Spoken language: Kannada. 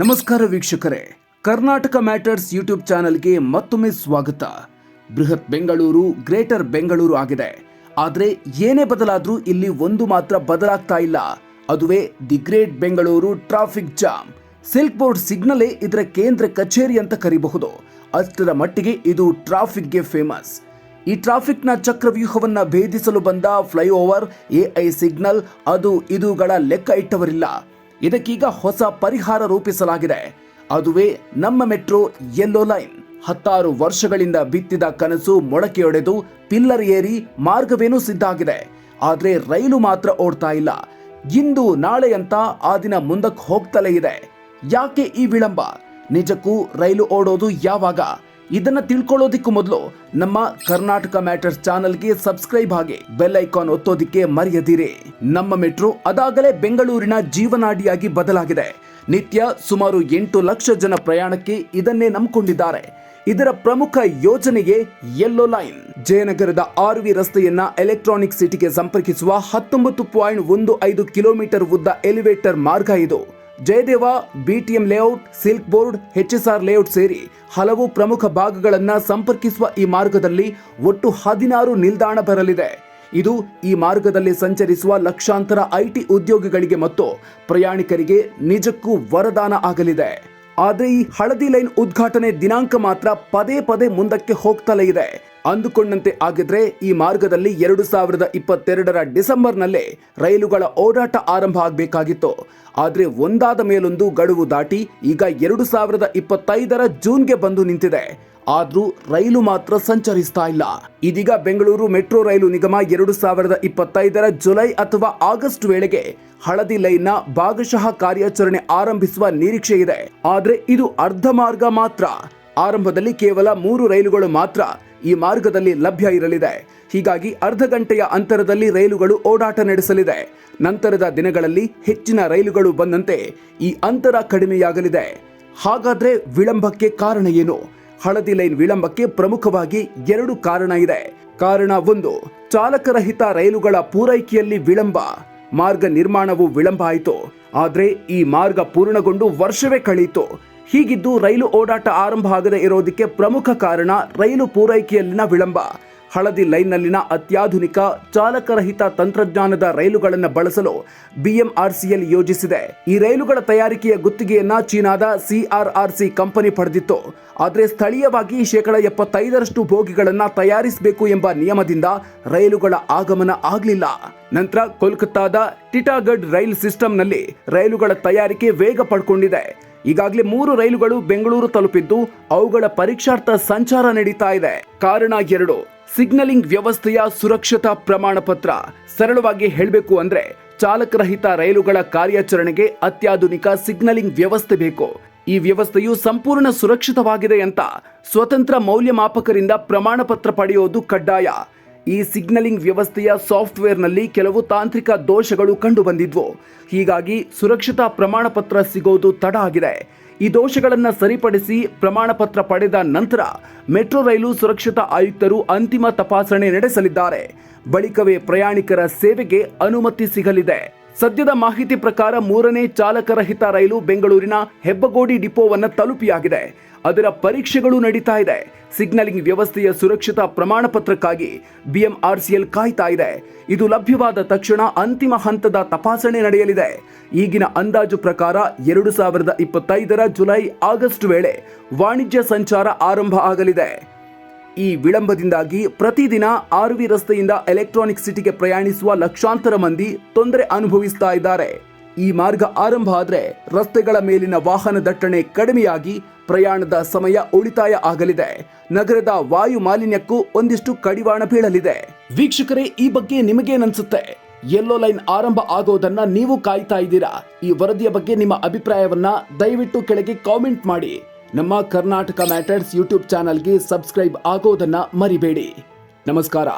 ನಮಸ್ಕಾರ ವೀಕ್ಷಕರೇ. ಕರ್ನಾಟಕ ಮ್ಯಾಟರ್ಸ್ ಯೂಟ್ಯೂಬ್ ಚಾನೆಲ್ಗೆ ಮತ್ತೊಮ್ಮೆ ಸ್ವಾಗತ. ಬೃಹತ್ ಬೆಂಗಳೂರು, ಗ್ರೇಟರ್ ಬೆಂಗಳೂರು ಆಗಿದೆ. ಆದರೆ ಏನೇ ಬದಲಾದರೂ ಇಲ್ಲಿ ಒಂದು ಮಾತ್ರ ಬದಲಾಗ್ತಾ ಇಲ್ಲ. ಅದುವೇ the great Bengaluru traffic jam. Silk board ಸಿಗ್ನಲೇ ಇದರ ಕೇಂದ್ರ ಕಚೇರಿ ಅಂತ ಕರಿಬಹುದು. ಅಷ್ಟರ ಮಟ್ಟಿಗೆ ಇದು ಟ್ರಾಫಿಕ್ಗೆ ಫೇಮಸ್. ಈ ಟ್ರಾಫಿಕ್ನ ಚಕ್ರವ್ಯೂಹವನ್ನ ಭೇದಿಸಲು ಬಂದ ಫ್ಲೈಓವರ್ ಎಐ ಸಿಗ್ನಲ್, ಅದು ಇದುಗಳ ಲೆಕ್ಕ ಇಟ್ಟವರಿಲ್ಲ. ಇದಕ್ಕೀಗ ಹೊಸ ಪರಿಹಾರ ರೂಪಿಸಲಾಗಿದೆ. ಅದುವೇ ನಮ್ಮ ಮೆಟ್ರೋ ಯೆಲ್ಲೋ ಲೈನ್ ಹತ್ತಾರು ವರ್ಷಗಳಿಂದ ಬಿತ್ತಿದ ಕನಸು ಮೊಳಕೆಯೊಡೆದು ಪಿಲ್ಲರ್ ಏರಿ ಮಾರ್ಗವೇನೂ ಸಿದ್ಧಾಗಿದೆ ಆದರೆ ರೈಲು ಮಾತ್ರ ಓಡ್ತಾ ಇಲ್ಲ. ಇಂದು ನಾಳೆ ಅಂತ ಆ ದಿನ ಮುಂದಕ್ಕೆ ಹೋಗ್ತಲೇ ಇದೆ. ಯಾಕೆ ಈ ವಿಳಂಬ? ನಿಜಕ್ಕೂ ರೈಲು ಓಡೋದು ಯಾವಾಗ? ಇದನ್ನ ತಿಳ್ಕೊಳ್ಳೋದಿಕ್ಕೂ ಮೊದಲು ನಮ್ಮ ಕರ್ನಾಟಕ ಮ್ಯಾಟರ್ಸ್ ಚಾನಲ್ಗೆ ಸಬ್ಸ್ಕ್ರೈಬ್ ಆಗಿ ಬೆಲ್ ಐಕಾನ್ ಒತ್ತೋದಿಕ್ಕೆ ಮರೆಯದಿರಿ. ನಮ್ಮ ಮೆಟ್ರೋ ಅದಾಗಲೇ ಬೆಂಗಳೂರಿನ ಜೀವನಾಡಿಯಾಗಿ ಬದಲಾಗಿದೆ. ನಿತ್ಯ ಸುಮಾರು ಎಂಟು ಲಕ್ಷ ಜನ ಪ್ರಯಾಣಕ್ಕೆ ಇದನ್ನೇ ನಂಬಿಕೊಂಡಿದ್ದಾರೆ. ಇದರ ಪ್ರಮುಖ ಯೋಜನೆಗೆ ಯೆಲ್ಲೋ ಲೈನ್ ಜಯನಗರದ ಆರ್ ವಿ ರಸ್ತೆಯನ್ನ ಎಲೆಕ್ಟ್ರಾನಿಕ್ ಸಿಟಿಗೆ ಸಂಪರ್ಕಿಸುವ ಹತ್ತೊಂಬತ್ತು ಪಾಯಿಂಟ್ ಒಂದು ಐದು ಕಿಲೋಮೀಟರ್ ಉದ್ದ ಎಲಿವೇಟರ್ ಮಾರ್ಗ ಇದು. Jayadeva, BTM layout, silk board HSR layout ಸೇರಿ ಹಲವು ಪ್ರಮುಖ ಭಾಗಗಳನ್ನು ಸಂಪರ್ಕಿಸುವ ಈ ಮಾರ್ಗದಲ್ಲಿ ಒಟ್ಟು ಹದಿನಾರು ನಿಲ್ದಾಣ ಬರಲಿದೆ. ಇದು ಈ ಮಾರ್ಗದಲ್ಲಿ ಸಂಚರಿಸುವ ಲಕ್ಷಾಂತರ ಐಟಿ ಉದ್ಯೋಗಿಗಳಿಗೆ ಮತ್ತು ಪ್ರಯಾಣಿಕರಿಗೆ ನಿಜಕ್ಕೂ ವರದಾನ ಆಗಲಿದೆ. ಆದರೆ ಈ ಹಳದಿ ಲೈನ್ ಉದ್ಘಾಟನೆ ದಿನಾಂಕ ಮಾತ್ರ ಪದೇ ಪದೇ ಮುಂದಕ್ಕೆ ಹೋಗ್ತಲೇ ಇದೆ. ಅಂದುಕೊಂಡಂತೆ ಆಗಿದ್ರೆ ಈ ಮಾರ್ಗದಲ್ಲಿ ಎರಡು ಸಾವಿರದ ಇಪ್ಪತ್ತೆರಡರ ಡಿಸೆಂಬರ್ನಲ್ಲೇ ರೈಲುಗಳ ಓಡಾಟ ಆರಂಭ ಆಗಬೇಕಾಗಿತ್ತು. ಆದರೆ ಒಂದಾದ ಮೇಲೊಂದು ಗಡುವು ದಾಟಿ ಈಗ ಎರಡು ಸಾವಿರದ ಇಪ್ಪತ್ತೈದರ ಜೂನ್ಗೆ ಬಂದು ನಿಂತಿದೆ. ಆದರೂ ರೈಲು ಮಾತ್ರ ಸಂಚರಿಸ್ತಾ ಇಲ್ಲ. ಇದೀಗ ಬೆಂಗಳೂರು ಮೆಟ್ರೋ ರೈಲು ನಿಗಮ ಎರಡು ಸಾವಿರದ ಇಪ್ಪತ್ತೈದರ ಜುಲೈ ಅಥವಾ ಆಗಸ್ಟ್ ವೇಳೆಗೆ ಹಳದಿ ಲೈನ್ನ ಭಾಗಶಃ ಕಾರ್ಯಾಚರಣೆ ಆರಂಭಿಸುವ ನಿರೀಕ್ಷೆ ಇದೆ. ಆದರೆ ಇದು ಅರ್ಧ ಮಾರ್ಗ ಮಾತ್ರ. ಆರಂಭದಲ್ಲಿ ಕೇವಲ ಮೂರು ರೈಲುಗಳು ಮಾತ್ರ ಈ ಮಾರ್ಗದಲ್ಲಿ ಲಭ್ಯ ಇರಲಿದೆ. ಹೀಗಾಗಿ ಅರ್ಧ ಗಂಟೆಯ ಅಂತರದಲ್ಲಿ ರೈಲುಗಳು ಓಡಾಟ ನಡೆಸಲಿದೆ. ನಂತರದ ದಿನಗಳಲ್ಲಿ ಹೆಚ್ಚಿನ ರೈಲುಗಳು ಬಂದಂತೆ ಈ ಅಂತರ ಕಡಿಮೆಯಾಗಲಿದೆ. ಹಾಗಾದ್ರೆ ವಿಳಂಬಕ್ಕೆ ಕಾರಣ ಏನು? ಹಳದಿ ಲೈನ್ ವಿಳಂಬಕ್ಕೆ ಪ್ರಮುಖವಾಗಿ ಎರಡು ಕಾರಣ ಇದೆ. ಕಾರಣ ಒಂದು ಚಾಲಕರಹಿತ ರೈಲುಗಳ ಪೂರೈಕೆಯಲ್ಲಿ ವಿಳಂಬ. ಮಾರ್ಗ ನಿರ್ಮಾಣವು ವಿಳಂಬ ಆಯಿತು. ಆದ್ರೆ ಈ ಮಾರ್ಗ ಪೂರ್ಣಗೊಂಡು ವರ್ಷವೇ ಕಳೆಯಿತು ಹೀಗಿದ್ದು ರೈಲು ಓಡಾಟ ಆರಂಭ ಆಗದೆ ಇರೋದಕ್ಕೆ ಪ್ರಮುಖ ಕಾರಣ ರೈಲು ಪೂರೈಕೆಯಲ್ಲಿನ ವಿಳಂಬ. ಹಳದಿ ಲೈನ್ನಲ್ಲಿನ ಅತ್ಯಾಧುನಿಕ ಚಾಲಕರಹಿತ ತಂತ್ರಜ್ಞಾನದ ರೈಲುಗಳನ್ನು ಬಳಸಲು ಬಿಎಂಆರ್ಸಿಎಲ್ ಯೋಜಿಸಿದೆ. ಈ ರೈಲುಗಳ ತಯಾರಿಕೆಯ ಗುತ್ತಿಗೆಯನ್ನ ಚೀನಾದ ಸಿಆರ್ಆರ್ಸಿ ಕಂಪನಿ ಪಡೆದಿತ್ತು. ಆದರೆ ಸ್ಥಳೀಯವಾಗಿ ಶೇಕಡ ಎಪ್ಪತ್ತೈದರಷ್ಟು ಬೋಗಿಗಳನ್ನು ತಯಾರಿಸಬೇಕು ಎಂಬ ನಿಯಮದಿಂದ ರೈಲುಗಳ ಆಗಮನ ಆಗಲಿಲ್ಲ. ನಂತರ ಕೋಲ್ಕತ್ತಾದ ಟಿಟಾಗಡ್ ರೈಲ್ ಸಿಸ್ಟಂನಲ್ಲಿ ರೈಲುಗಳ ತಯಾರಿಕೆ ವೇಗ ಪಡ್ಕೊಂಡಿದೆ. ಈಗಾಗಲೇ ಮೂರು ರೈಲುಗಳು ಬೆಂಗಳೂರು ತಲುಪಿದ್ದು ಅವುಗಳ ಪರೀಕ್ಷಾರ್ಥ ಸಂಚಾರ ನಡೀತಾ ಇದೆ. ಕಾರಣ ಎರಡು, ಸಿಗ್ನಲಿಂಗ್ ವ್ಯವಸ್ಥೆಯ ಸುರಕ್ಷತಾ ಪ್ರಮಾಣ ಪತ್ರ. ಸರಳವಾಗಿ ಹೇಳಬೇಕು ಅಂದ್ರೆ ಚಾಲಕರಹಿತ ರೈಲುಗಳ ಕಾರ್ಯಾಚರಣೆಗೆ ಅತ್ಯಾಧುನಿಕ ಸಿಗ್ನಲಿಂಗ್ ವ್ಯವಸ್ಥೆ ಬೇಕು. ಈ ವ್ಯವಸ್ಥೆಯು ಸಂಪೂರ್ಣ ಸುರಕ್ಷಿತವಾಗಿದೆ ಅಂತ ಸ್ವತಂತ್ರ ಮೌಲ್ಯಮಾಪಕರಿಂದ ಪ್ರಮಾಣ ಪತ್ರ ಪಡೆಯೋದು ಕಡ್ಡಾಯ. ಈ ಸಿಗ್ನಲಿಂಗ್ ವ್ಯವಸ್ಥೆಯ ಸಾಫ್ಟ್ವೇರ್ನಲ್ಲಿ ಕೆಲವು ತಾಂತ್ರಿಕ ದೋಷಗಳು ಕಂಡುಬಂದಿದ್ವು. ಹೀಗಾಗಿ ಸುರಕ್ಷತಾ ಪ್ರಮಾಣ ಪತ್ರ ಸಿಗೋದು ತಡ ಆಗಿದೆ. ಈ ದೋಷಗಳನ್ನು ಸರಿಪಡಿಸಿ ಪ್ರಮಾಣ ಪತ್ರ ಪಡೆದ ನಂತರ ಮೆಟ್ರೋ ರೈಲು ಸುರಕ್ಷತಾ ಆಯುಕ್ತರು ಅಂತಿಮ ತಪಾಸಣೆ ನಡೆಸಲಿದ್ದಾರೆ. ಬಳಿಕವೇ ಪ್ರಯಾಣಿಕರ ಸೇವೆಗೆ ಅನುಮತಿ ಸಿಗಲಿದೆ. ಸದ್ಯದ ಮಾಹಿತಿ ಪ್ರಕಾರ ಮೂರನೇ ಚಾಲಕರಹಿತ ರೈಲು ಬೆಂಗಳೂರಿನ ಹೆಬ್ಬಗೋಡಿ ಡಿಪೋವನ್ನು ತಲುಪಿಯಾಗಿದೆ. ಅದರ ಪರೀಕ್ಷೆಗಳು ನಡೀತಾ ಇದೆ. ಸಿಗ್ನಲಿಂಗ್ ವ್ಯವಸ್ಥೆಯ ಸುರಕ್ಷತಾ ಪ್ರಮಾಣ ಪತ್ರಕ್ಕಾಗಿ ಬಿಎಂಆರ್ಸಿಎಲ್ ಕಾಯ್ತಾ ಇದೆ. ಇದು ಲಭ್ಯವಾದ ತಕ್ಷಣ ಅಂತಿಮ ಹಂತದ ತಪಾಸಣೆ ನಡೆಯಲಿದೆ. ಈಗಿನ ಅಂದಾಜು ಪ್ರಕಾರ ಎರಡು ಸಾವಿರದ ಇಪ್ಪತ್ತೈದರ ಜುಲೈ ಆಗಸ್ಟ್ ವೇಳೆ ವಾಣಿಜ್ಯ ಸಂಚಾರ ಆರಂಭ ಆಗಲಿದೆ. ಈ ವಿಳಂಬದಿಂದಾಗಿ ಪ್ರತಿದಿನ ಆರ್ವಿ ರಸ್ತೆಯಿಂದ ಎಲೆಕ್ಟ್ರಾನಿಕ್ ಸಿಟಿಗೆ ಪ್ರಯಾಣಿಸುವ ಲಕ್ಷಾಂತರ ಮಂದಿ ತೊಂದರೆ ಅನುಭವಿಸ್ತಾ ಇದ್ದಾರೆ. ಈ ಮಾರ್ಗ ಆರಂಭ ಆದ್ರೆ ರಸ್ತೆಗಳ ಮೇಲಿನ ವಾಹನ ದಟ್ಟಣೆ ಕಡಿಮೆಯಾಗಿ ಪ್ರಯಾಣದ ಸಮಯ ಉಳಿತಾಯ ಆಗಲಿದೆ. ನಗರದ ವಾಯು ಮಾಲಿನ್ಯಕ್ಕೂ ಒಂದಿಷ್ಟು ಕಡಿವಾಣ ಬೀಳಲಿದೆ. ವೀಕ್ಷಕರೇ, ಈ ಬಗ್ಗೆ ನಿಮಗೇನನ್ಸುತ್ತೆ? ಯೆಲ್ಲೋ ಲೈನ್ ಆರಂಭ ಆಗೋದನ್ನ ನೀವು ಕಾಯ್ತಾ ಇದ್ದೀರಾ? ಈ ವರದಿಯ ಬಗ್ಗೆ ನಿಮ್ಮ ಅಭಿಪ್ರಾಯವನ್ನ ದಯವಿಟ್ಟು ಕೆಳಗೆ ಕಾಮೆಂಟ್ ಮಾಡಿ. ನಮ್ಮ ಕರ್ನಾಟಕ ಮ್ಯಾಟರ್ಸ್ ಯೂಟ್ಯೂಬ್ ಚಾನಲ್ಗೆ ಸಬ್ಸ್ಕ್ರೈಬ್ ಆಗೋದನ್ನ ಮರಿಬೇಡಿ. ನಮಸ್ಕಾರ.